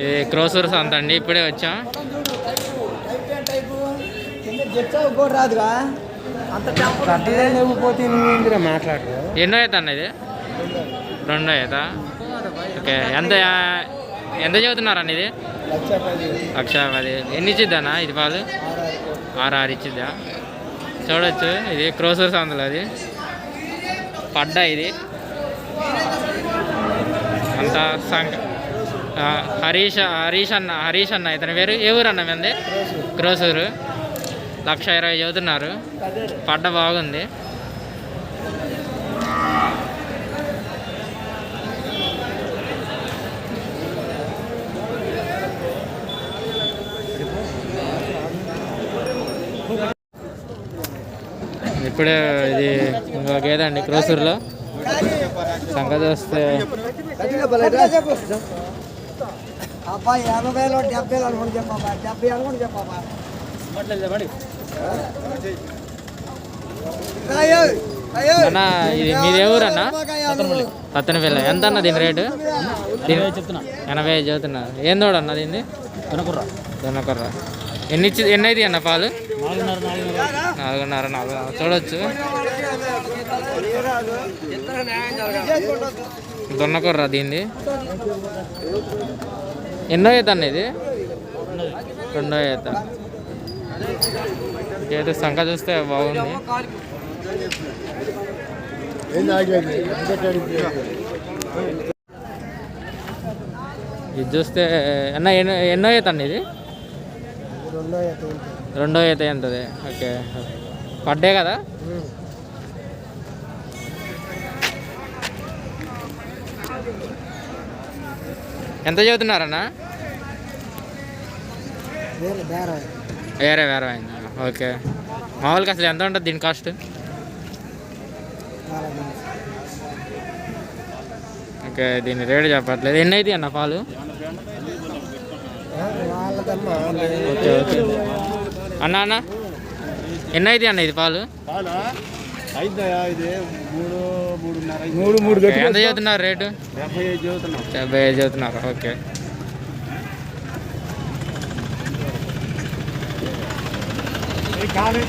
ఇది క్రోసూర్ సంత అండి ఇప్పుడే వచ్చాం. మాట్లాడు ఎన్నో అవుతా అన్న ఇది? రెండో అవుతా ఓకే ఎంత ఎంత చదువుతున్నారండి ఇది? లక్ష పది ఎన్ని ఇచ్చిద్దానా ఇది పాలు? ఆరు ఆరు ఇచ్చిద్దా? చూడొచ్చు ఇది క్రోసూర్ సంతలు అది. పడ్డా ఇది. అంత సంక హరీష్ హరీష్ అన్న హరీష్ అన్న ఇతని పేరు ఏ ఊరు అన్న మంది? క్రోసూరు. లక్ష ఇరవై చదువుతున్నారు. పడ్డ బాగుంది. ఇప్పుడే ఇది ఇంకొక గేదండి అండి క్రోసూరులో. సంగతి వస్తే అబ్బాయి వేలు డెబ్బై అనుకోండి చెప్పమ్మా డెబ్బై అనుకోండి చెప్పమ్మా అన్న ఇది మీది అన్న? పత్తనపల్లి ఎంత అన్న దీని రేటు? దీని ఎనభై ఐదు చదువుతున్నారు ఏం తోడు అన్న దీన్ని? దొన్నకొర్ర ఎన్ని ఇచ్చి ఎన్ని అయితే అన్న పాలు? నాలుగున్నర నాలుగు చూడొచ్చు. దొన్నకొర్ర దీన్ని. ఎన్నో ఈత అన్న ఇది? రెండో ఈత ఏదో సంఖ చూస్తే బాగుంది. ఇది చూస్తే అన్న ఎన్నో ఎన్నో ఈత అండి ఇది? రెండో ఈత రెండో ఈత ఎంతది ఓకే. పడ్డే కదా? ఎంత చదువుతున్నారన్న? వేరే వేరే. వేరే అయిందా? ఓకే. మామూలుగా అసలు ఎంత ఉంటుంది దీని కాస్ట్. ఓకే దీని రేటు చెప్పట్లేదు. ఎన్ని అయితే అన్న పాలు? Okay okay. అన్న అన్న. ఎన్ని అయితే అన్న ఇది పాలు? మూడు మూడు ఓకే, ఎంత చదువుతున్నారు రేటు డెబ్బై ఐదు చదువుతున్నాం డెబ్బై ఐదు చదువుతున్నారు ఓకే కాదు